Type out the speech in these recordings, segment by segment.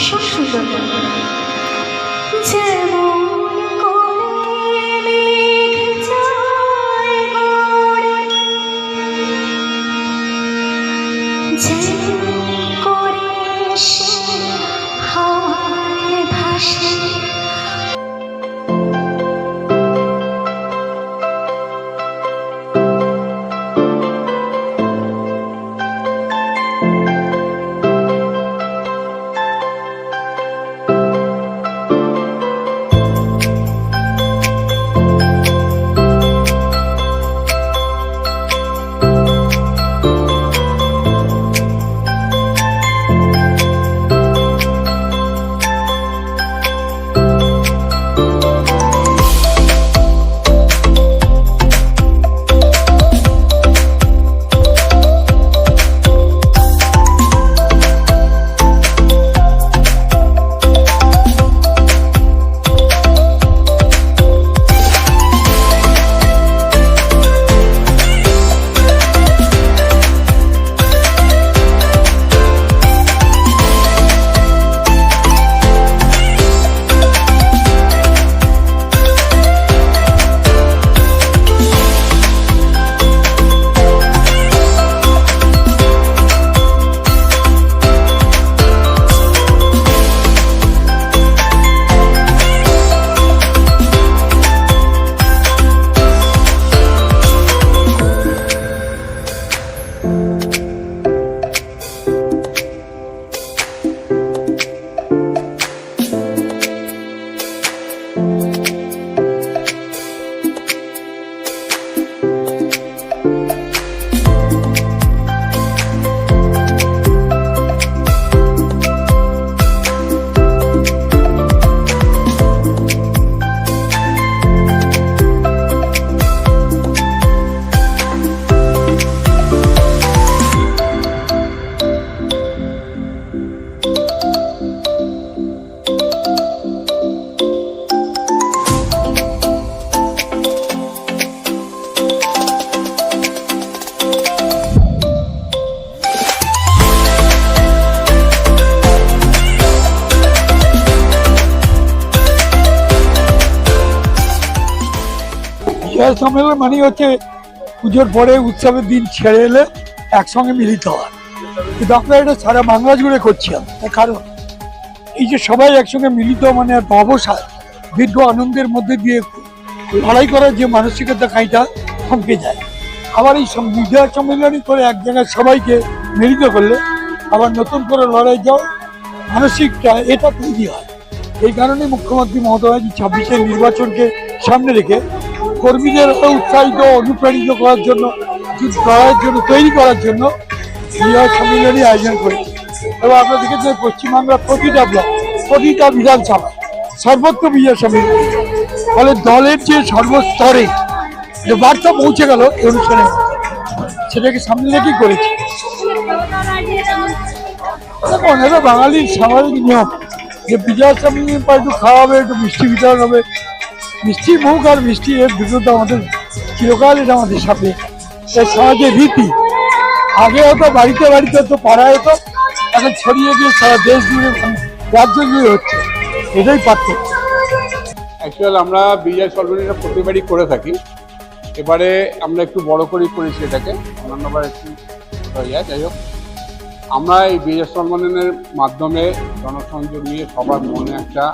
说出什 বিজয় সম্মেলন মানে হচ্ছে পুজোর পরে উৎসবের দিন ছেড়ে এলে একসঙ্গে মিলিত হয় কিন্তু আমরা এটা সারা বাংলা জুড়ে করছি। তার কারণ, এই যে সবাই একসঙ্গে মিলিত মানে অবসাদ দীর্ঘ আনন্দের মধ্যে দিয়ে লড়াই করার যে মানসিকতা খাইটা থমকে যায়। আবার এই বিজয় সম্মেলনই করে এক জায়গায় সবাইকে মিলিত করলে আবার নতুন করে লড়াই যাওয়া মানসিকটা এটা তৈরি হয়। এই কারণে মুখ্যমন্ত্রী মমতাবাজি ছাব্বিশের নির্বাচনকে সামনে রেখে কর্মীদের উৎসাহিত অনুপ্রাণিত করার জন্য করার জন্য, তৈরি করার জন্য বিজয় সম্মেলনী আয়োজন করেছে এবং আমরা দেখেছেন পশ্চিমবাংলার প্রতিটা ব্লক, প্রতিটা বিধানসভা সর্বত্র বিজয় সম্মেলন ফলে দলের যে সর্বস্তরে যে বার্তা পৌঁছে গেল এই অনুষ্ঠানে, সেটাকে সামনে রেখেই করেছি। দেখুন এটা বাঙালির স্বাভাবিক নিয়ম। যে বিজয় সম্মেলনের পর একটু খাওয়া হবে, একটু মিষ্টি বিতরণ হবে মিষ্টি মুখ আর মিষ্টি এর দুটো তো আমাদের চিরকাল এটা আমাদের সাথে। এই সমাজের রীতি। আগে হতো, বাড়িতে বাড়িতে হতো, পাড়ায় হতো, এখন ছড়িয়ে গিয়ে সারা দেশ জুড়ে রাজ্য জুড়ে হচ্ছে। এটাই পার্থক্য। অ্যাকচুয়াল আমরা বিজয় সর্বনীটা প্রতিবারই করে থাকি। এবারে আমরা একটু বড় করেই করেছি এটাকে। অন্যান্যবার একটু যায় যাই হোক। আমরা এই বিজয় সম্মেলনের মাধ্যমে জনসংযোগ নিয়ে সবার মনে একটা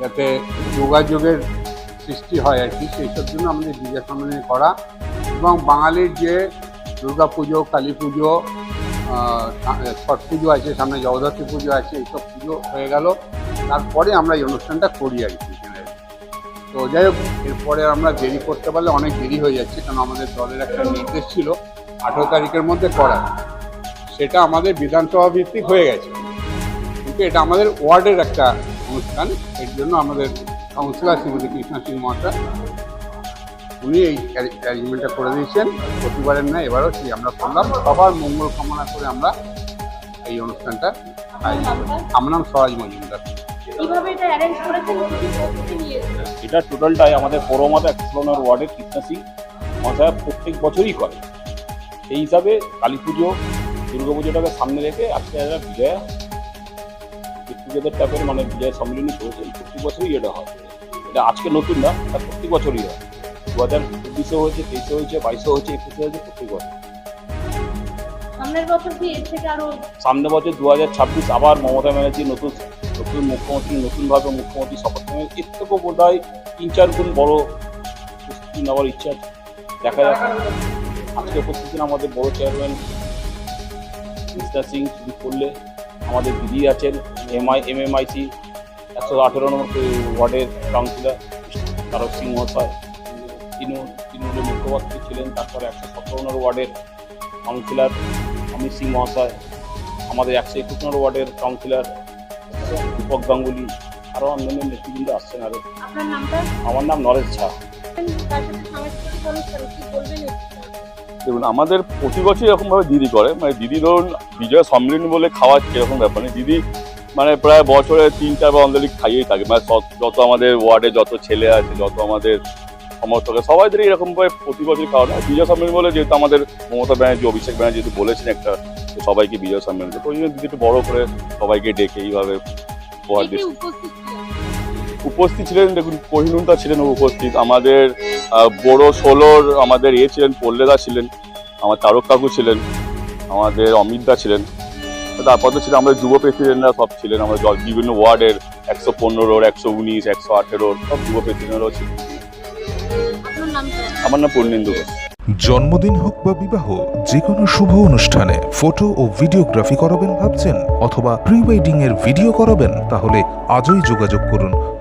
যাতে যোগাযোগের সৃষ্টি হয় আর কি সেই সব জন্য আমাদের বিজয় সম্মেলন করা। এবং বাঙালির যে দুর্গা পুজো, কালী পুজো ছট পুজো আছে, সামনে জগদ্ধাত্রী পুজো আছে, এইসব পুজো হয়ে গেল। তারপরে আমরা এই অনুষ্ঠানটা করি আর কি। তো যাই হোক, এরপরে আমরা দেরি করতে পারলে অনেক দেরি হয়ে যাচ্ছে, কারণ আমাদের দলের একটা নির্দেশ ছিল আঠেরো তারিখের মধ্যে করা। সেটা আমাদের বিধানসভা ভিত্তিক হয়ে গেছে। কিন্তু এটা আমাদের ওয়ার্ডের একটা অনুষ্ঠান, এর জন্য আমাদের কাউন্সিলর শ্রীমতী কৃষ্ণ সিং মহাশয় উনি এই অ্যারেঞ্জমেন্টটা করে দিয়েছেন। প্রতিবারের না এবারও সেই আমরা করলাম সবার মঙ্গল কামনা করে আমরা এই অনুষ্ঠানটা আয়োজন করি। আমার নাম স্বরাজ মজুমদার। এটা টোটালটাই আমাদের পৌরমাতা একশো নম্বর ওয়ার্ডের কৃষ্ণা সিং মহাশয় প্রত্যেক বছরই করে। সেই হিসাবে কালী পুজো দুর্গা পুজোটাকে সামনে রেখে আজকে একটা বিজয়া টুগেদার টাইপের মানে বিজয় সম্মেলনী করেছেন প্রত্যেক বছরই এটা হয়। এটা আজকে নতুন না এটা প্রত্যেক বছরই হয়। দু হাজার চব্বিশে হয়েছে তেইশে হয়েছে বাইশে হয়েছে একুশে হয়েছে প্রত্যেক বছর। সামনের বছর কি এর থেকে আরও সামনে বছর দু হাজার ছাব্বিশ আবার মমতা ব্যানার্জি নতুন নতুন মুখ্যমন্ত্রী নতুনভাবে মুখ্যমন্ত্রী শপথ নেবেন। এর থেকেও বোধ হয় তিন চার গুণ বড় প্রস্তুতি নেওয়ার ইচ্ছা দেখা যাক। আজকে প্রতিদিন আমাদের বড় চেয়ারম্যান মিস্টার সিং শুরু করলে আমাদের দিদি আছেন এমআই এমএমআইসি একশো আঠেরো নম্বর ওয়ার্ডের কাউন্সিলর তারক সিং মহাশয়। তৃণমূল তৃণমূলের মুখ্যমন্ত্রী ছিলেন তারপরে একশো সতেরো নম্বর ওয়ার্ডের কাউন্সিলর অমিত সিং মহাশয় আমাদের একশো একুশ নম্বর ওয়ার্ডের কাউন্সিলর দীপক গাঙ্গুলি আরও অন্যান্য নেতৃবৃন্দ আসছেন আরও। আমার নাম নরেশ ঝা। দেখুন আমাদের প্রতি বছর এরকমভাবে দিদি করে। মানে দিদি ধরুন বিজয় সম্মেলনী বলে খাওয়াচ্ছে এরকম ব্যাপার নেই। দিদি মানে প্রায় বছরে তিন চারবার অন্তলি খাইয়েই থাকে। মানে যত আমাদের ওয়ার্ডে যত ছেলে আছে যত আমাদের সমর্থক আছে, সবাইদের এরকমভাবে প্রতি বছরই খাওয়ানো হয়। বিজয় সম্মেলনী বলে যেহেতু আমাদের মমতা ব্যানার্জি অভিষেক ব্যানার্জি যেহেতু বলেছেন একটা সবাইকে বিজয় সম্মেলন তো ওই জন্য দিদি একটু বড় করে সবাইকে ডেকে এইভাবে উপহার দিচ্ছে। উপস্থিত ছিলেন? দেখুন কোহিনুনটা ছিলেন উপস্থিত আমাদের বড় ষোলোর আমাদের এ ছিলেন পল্লেদা ছিলেন আমার তারক কাকু ছিলেন আমাদের অমিতদা ছিলেন তারপর তো ছিল আমাদের যুব প্রেসিডেন্টরা সব ছিলেন আমাদের বিভিন্ন ওয়ার্ডের একশো পনেরোর একশো উনিশ একশো আঠেরোর সব যুব প্রেসিডেন্টরাও ছিলেন আমার নাম পূর্ণেন্দু ঘোষ জন্মদিন হোক বা বিবাহ যে কোনো শুভ অনুষ্ঠানে ফটো ও ভিডিওগ্রাফি করাবেন ভাবছেন অথবা প্রি ওয়েডিং এর ভিডিও করাবেন তাহলে আজই যোগাযোগ করুন